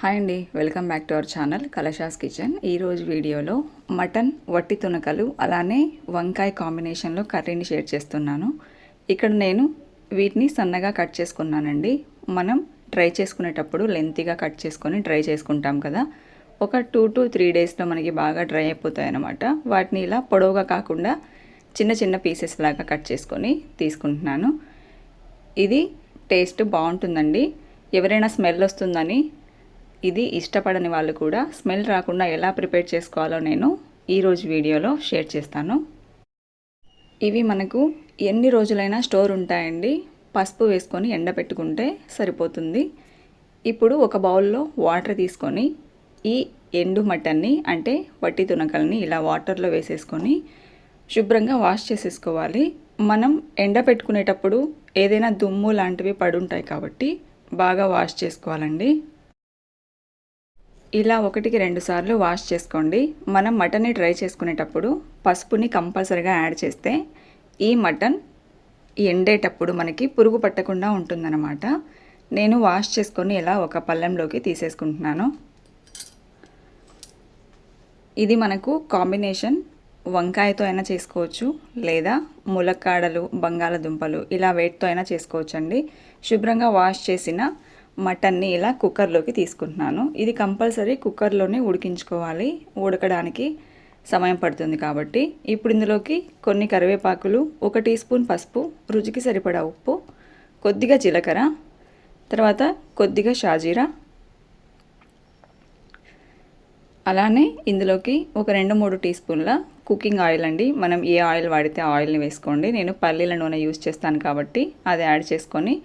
Hi అండి welcome back to our channel Kalasha's kitchen. ఈరోజు వీడియోలో మటన్ వట్టి తునకలు అలానే వంకాయ కాంబినేషన్లో కర్రీని షేర్ చేస్తున్నాను. ఇక్కడ నేను వీటిని సన్నగా కట్ చేసుకున్నానండి. మనం డ్రై చేసుకునేటప్పుడు లెంతీగా కట్ చేసుకొని డ్రై చేసుకుంటాం కదా. ఒక టూ టు త్రీ డేస్లో మనకి బాగా డ్రై అయిపోతాయి అన్నమాట వాటిని ఇలా పొడవుగా కాకుండా చిన్న చిన్న పీసెస్ లాగా కట్ చేసుకొని తీసుకుంటున్నాను. ఇది టేస్ట్ బాగుంటుందండి. ఎవరైనా స్మెల్ వస్తుందని ఇది ఇష్టపడని వాళ్ళు కూడా స్మెల్ రాకుండా ఎలా ప్రిపేర్ చేసుకోవాలో నేను ఈరోజు వీడియోలో షేర్ చేస్తాను. ఇవి మనకు ఎన్ని రోజులైనా స్టోర్ ఉంటాయండి. పసుపు వేసుకొని ఎండబెట్టుకుంటే సరిపోతుంది. ఇప్పుడు ఒక బౌల్లో వాటర్ తీసుకొని ఈ ఎండు మటన్ని అంటే వట్టి తునకల్ని ఇలా వాటర్లో వేసేసుకొని శుభ్రంగా వాష్ చేసేసుకోవాలి. మనం ఎండబెట్టుకునేటప్పుడు ఏదైనా దుమ్ము లాంటివి పడుంటాయి కాబట్టి బాగా వాష్ చేసుకోవాలండి. ఇలా ఒకటికి రెండు సార్లు వాష్ చేసుకోండి. మనం మటన్ని ట్రై చేసుకునేటప్పుడు పసుపుని కంపల్సరిగా యాడ్ చేస్తే ఈ మటన్ ఎండేటప్పుడు మనకి పురుగు పట్టకుండా ఉంటుందన్నమాట. నేను వాష్ చేసుకొని ఇలా ఒక పళ్ళెంలోకి తీసేసుకుంటున్నాను. ఇది మనకు కాంబినేషన్ వంకాయతో అయినా చేసుకోవచ్చు లేదా ములక్కాడలు బంగాళదుంపలు ఇలా వేటితో అయినా చేసుకోవచ్చు అండి శుభ్రంగా వాష్ చేసిన మటన్ని ఇలా కుక్కర్లోకి తీసుకుంటున్నాను. ఇది కంపల్సరీ కుక్కర్లోనే ఉడికించుకోవాలి. ఉడకడానికి సమయం పడుతుంది కాబట్టి. ఇప్పుడు ఇందులోకి కొన్ని కరివేపాకులు ఒక టీ స్పూన్ పసుపు రుచికి సరిపడా ఉప్పు కొద్దిగా జీలకర్ర తర్వాత కొద్దిగా షాజీరా. అలానే ఇందులోకి ఒక రెండు మూడు టీ స్పూన్ల కుకింగ్ ఆయిల్ అండి. మనం ఏ ఆయిల్ వాడితే ఆయిల్ని వేసుకోండి. నేను పల్లీల నూనె యూజ్ చేస్తాను కాబట్టి అది యాడ్ చేసుకొని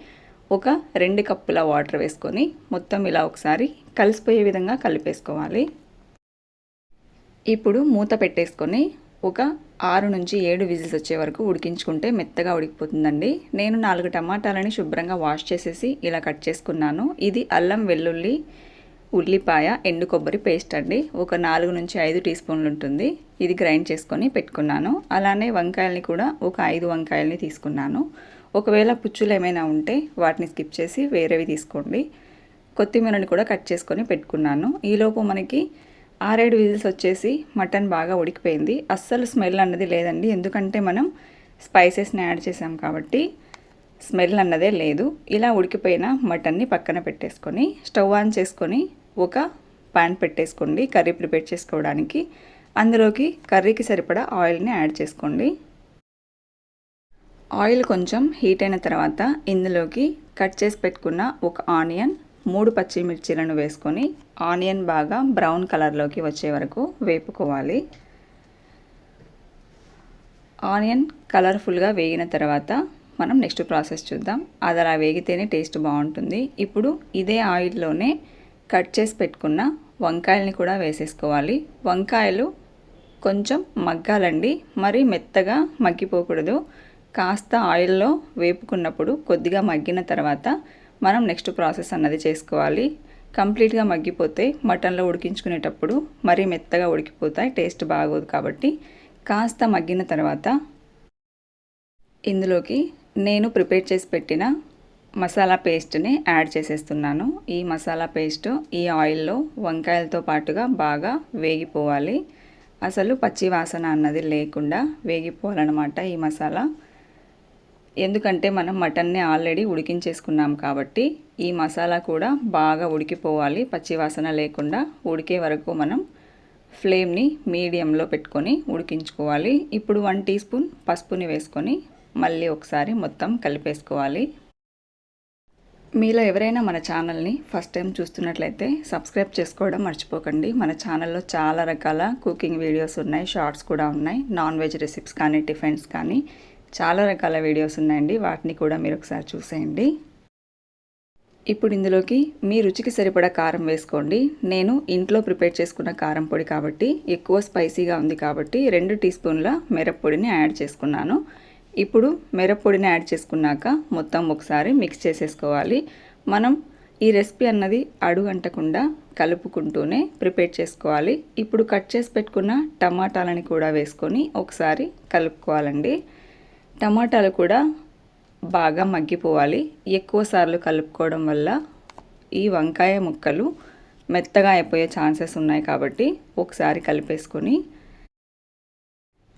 ఒక రెండు కప్పుల వాటర్ వేసుకొని మొత్తం ఇలా ఒకసారి కలిసిపోయే విధంగా కలిపేసుకోవాలి. ఇప్పుడు మూత పెట్టేసుకొని ఒక ఆరు నుంచి ఏడు విజిల్స్ వచ్చే వరకు ఉడికించుకుంటే మెత్తగా ఉడికిపోతుందండి. నేను నాలుగు టమాటాలని శుభ్రంగా వాష్ చేసేసి ఇలా కట్ చేసుకున్నాను. ఇది అల్లం వెల్లుల్లి ఉల్లిపాయ ఎండు కొబ్బరి పేస్ట్ అండి. ఒక నాలుగు నుంచి ఐదు టీ స్పూన్లు ఉంటుంది. ఇది గ్రైండ్ చేసుకొని పెట్టుకున్నాను. అలానే వంకాయల్ని కూడా ఒక ఐదు వంకాయల్ని తీసుకున్నాను. ఒకవేళ పుచ్చులు ఏమైనా ఉంటే వాటిని స్కిప్ చేసి వేరేవి తీసుకోండి. కొత్తిమీరని కూడా కట్ చేసుకొని పెట్టుకున్నాను. ఈలోపు మనకి ఆరేడు విజిల్స్ వచ్చేసి మటన్ బాగా ఉడికిపోయింది. అస్సలు స్మెల్ అన్నది లేదండి. ఎందుకంటే మనం స్పైసెస్ని యాడ్ చేసాం కాబట్టి స్మెల్ అన్నదే లేదు. ఇలా ఉడికిపోయిన మటన్ని పక్కన పెట్టేసుకొని స్టవ్ ఆన్ చేసుకొని ఒక ప్యాన్ పెట్టేసుకోండి. కర్రీ ప్రిపేర్ చేసుకోవడానికి. అందులోకి కర్రీకి సరిపడా ఆయిల్ని యాడ్ చేసుకోండి. ఆయిల్ కొంచెం హీట్ అయిన తర్వాత ఇందులోకి కట్ చేసి పెట్టుకున్న ఒక ఆనియన్ మూడు పచ్చిమిర్చీలను వేసుకొని ఆనియన్ బాగా బ్రౌన్ కలర్లోకి వచ్చే వరకు వేపుకోవాలి. ఆనియన్ కలర్ఫుల్గా వేగిన తర్వాత మనం నెక్స్ట్ ప్రాసెస్ చూద్దాం. అది అలా వేగితేనే టేస్ట్ బాగుంటుంది. ఇప్పుడు ఇదే ఆయిల్లోనే కట్ చేసి పెట్టుకున్న వంకాయల్ని కూడా వేసేసుకోవాలి. వంకాయలు కొంచెం మగ్గాలండి మరి మెత్తగా మగ్గిపోకూడదు. కాస్త ఆయిల్లో వేపుకున్నప్పుడు కొద్దిగా మగ్గిన తర్వాత మనం నెక్స్ట్ ప్రాసెస్ అన్నది చేసుకోవాలి. కంప్లీట్గా మగ్గిపోతే మటన్లో ఉడికించుకునేటప్పుడు మరీ మెత్తగా ఉడికిపోతాయి టేస్ట్ బాగోదు కాబట్టి. కాస్త మగ్గిన తర్వాత ఇందులోకి నేను ప్రిపేర్ చేసి పెట్టిన మసాలా పేస్ట్ని యాడ్ చేసేస్తున్నాను. ఈ మసాలా పేస్ట్ ఈ ఆయిల్లో వంకాయలతో పాటుగా బాగా వేగిపోవాలి. అసలు పచ్చి వాసన అన్నది లేకుండా వేగిపోవాలన్నమాట ఈ మసాలా. ఎందుకంటే మనం మటన్ని ఆల్రెడీ ఉడికించేసుకున్నాం కాబట్టి ఈ మసాలా కూడా బాగా ఉడికిపోవాలి. పచ్చివాసన లేకుండా ఉడికే వరకు మనం ఫ్లేమ్ని మీడియంలో పెట్టుకొని ఉడికించుకోవాలి. ఇప్పుడు వన్ టీ స్పూన్ పసుపుని వేసుకొని మళ్ళీ ఒకసారి మొత్తం కలిపేసుకోవాలి. మీలో ఎవరైనా మన ఛానల్ని ఫస్ట్ టైం చూస్తున్నట్లయితే సబ్స్క్రైబ్ చేసుకోవడం మర్చిపోకండి. మన ఛానల్లో చాలా రకాల కుకింగ్ వీడియోస్ ఉన్నాయి షార్ట్స్ కూడా ఉన్నాయి నాన్ వెజ్ రెసిపీస్ కానీ టిఫిన్స్ కానీ. చాలా రకాల వీడియోస్ ఉన్నాయండి. వాటిని కూడా మీరు ఒకసారి చూసేయండి. ఇప్పుడు ఇందులోకి మీ రుచికి సరిపడా కారం వేసుకోండి. నేను ఇంట్లో ప్రిపేర్ చేసుకున్న కారం పొడి కాబట్టి ఎక్కువ స్పైసీగా ఉంది కాబట్టి రెండు టీ స్పూన్ల మిరప్పొడిని యాడ్ చేసుకున్నాను. ఇప్పుడు మిరప్పొడిని యాడ్ చేసుకున్నాక మొత్తం ఒకసారి మిక్స్ చేసేసుకోవాలి. మనం ఈ రెసిపీ అన్నది అడుగు అంటకుండా కలుపుకుంటూనే ప్రిపేర్ చేసుకోవాలి. ఇప్పుడు కట్ చేసి పెట్టుకున్న టమాటాలని కూడా వేసుకొని ఒకసారి కలుపుకోవాలండి. టమాటాలు కూడా బాగా మగ్గిపోవాలి. ఎక్కువ సార్లు కలుపుకోవడం వల్ల ఈ వంకాయ ముక్కలు మెత్తగా అయిపోయే ఛాన్సెస్ ఉన్నాయి కాబట్టి ఒకసారి కలిపేసుకొని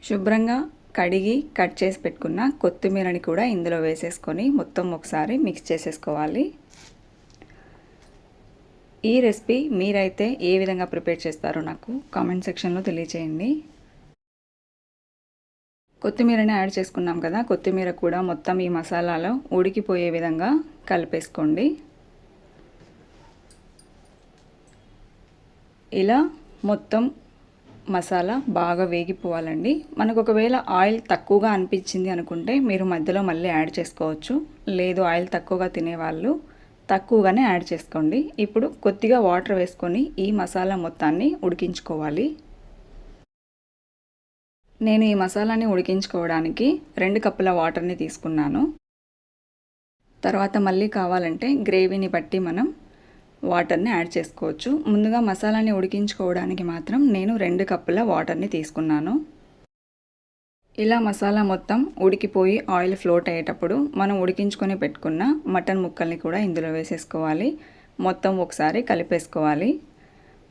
శుభ్రంగా కడిగి కట్ చేసి పెట్టుకున్న కొత్తిమీరని కూడా ఇందులో వేసేసుకొని మొత్తం ఒకసారి మిక్స్ చేసేసుకోవాలి. ఈ రెసిపీ మీరైతే ఏ విధంగా ప్రిపేర్ చేస్తారో నాకు కామెంట్ సెక్షన్లో తెలియచేయండి. కొత్తిమీరని యాడ్ చేసుకున్నాం కదా కొత్తిమీర కూడా మొత్తం ఈ మసాలాలో ఉడికిపోయే విధంగా కలిపేసుకోండి. ఇలా మొత్తం మసాలా బాగా వేగిపోవాలండి. మనకు ఒకవేళ ఆయిల్ తక్కువగా అనిపించింది అనుకుంటే మీరు మధ్యలో మళ్ళీ యాడ్ చేసుకోవచ్చు. లేదు ఆయిల్ తక్కువగా తినేవాళ్ళు తక్కువగానే యాడ్ చేసుకోండి. ఇప్పుడు కొద్దిగా వాటర్ వేసుకొని ఈ మసాలా మొత్తాన్ని ఉడికించుకోవాలి. నేను ఈ మసాలాని ఉడికించుకోవడానికి రెండు కప్పుల వాటర్ని తీసుకున్నాను. తర్వాత మళ్ళీ కావాలంటే గ్రేవీని బట్టి మనం వాటర్ని యాడ్ చేసుకోవచ్చు. ముందుగా మసాలాని ఉడికించుకోవడానికి మాత్రం నేను రెండు కప్పుల వాటర్ని తీసుకున్నాను. ఇలా మసాలా మొత్తం ఉడికిపోయి ఆయిల్ ఫ్లోట్ అయ్యేటప్పుడు మనం ఉడికించుకొని పెట్టుకున్న మటన్ ముక్కల్ని కూడా ఇందులో వేసేసుకోవాలి. మొత్తం ఒకసారి కలిపేసుకోవాలి.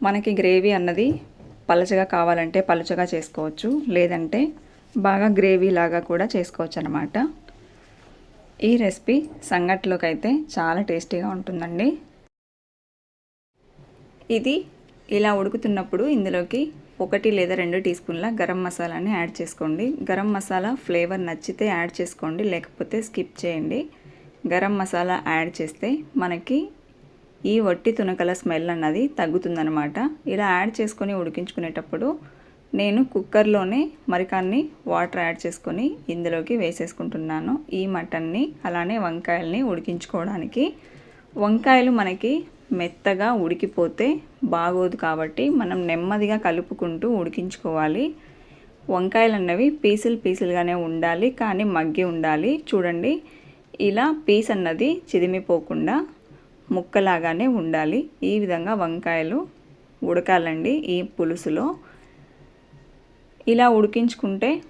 మనకి గ్రేవీ అన్నది పలచగా కావాలంటే పలుచగా చేసుకోవచ్చు లేదంటే బాగా గ్రేవీ లాగా కూడా చేసుకోవచ్చు అనమాట ఈ రెసిపీ సంగట్లోకి అయితే చాలా టేస్టీగా ఉంటుందండి. ఇది ఇలా ఉడుకుతున్నప్పుడు ఇందులోకి ఒకటి లేదా రెండు టీ స్పూన్ల గరం మసాలాని యాడ్ చేసుకోండి. గరం మసాలా ఫ్లేవర్ నచ్చితే యాడ్ చేసుకోండి లేకపోతే స్కిప్ చేయండి. గరం మసాలా యాడ్ చేస్తే మనకి ఈ వట్టి తునకల స్మెల్ అన్నది తగ్గుతుందనమాట ఇలా యాడ్ చేసుకొని ఉడికించుకునేటప్పుడు నేను కుక్కర్లోనే మరికాన్ని వాటర్ యాడ్ చేసుకొని ఇందులోకి వేసేసుకుంటున్నాను. ఈ మటన్ని అలానే వంకాయల్ని ఉడికించుకోవడానికి. వంకాయలు మనకి మెత్తగా ఉడికిపోతే బాగోదు కాబట్టి మనం నెమ్మదిగా కలుపుకుంటూ ఉడికించుకోవాలి. వంకాయలు అన్నవి పీసులు పీసులుగానే ఉండాలి కానీ మగ్గి ఉండాలి. చూడండి ఇలా పీస్ అన్నది చిదిమిపోకుండా ముక్కలాగానే ఉండాలి. ఈ విధంగా వంకాయలు ఉడకాలండి ఈ పులుసులో. ఇలా ఉడికించుకుంటే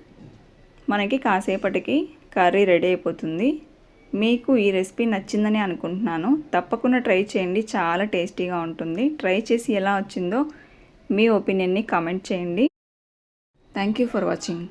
మనకి కాసేపటికి కర్రీ రెడీ అయిపోతుంది. మీకు ఈ రెసిపీ నచ్చిందని అనుకుంటున్నాను. తప్పకుండా ట్రై చేయండి. చాలా టేస్టీగా ఉంటుంది. ట్రై చేసి ఎలా వచ్చిందో మీ ఒపీనియన్ని కామెంట్ చేయండి. Thank you for watching.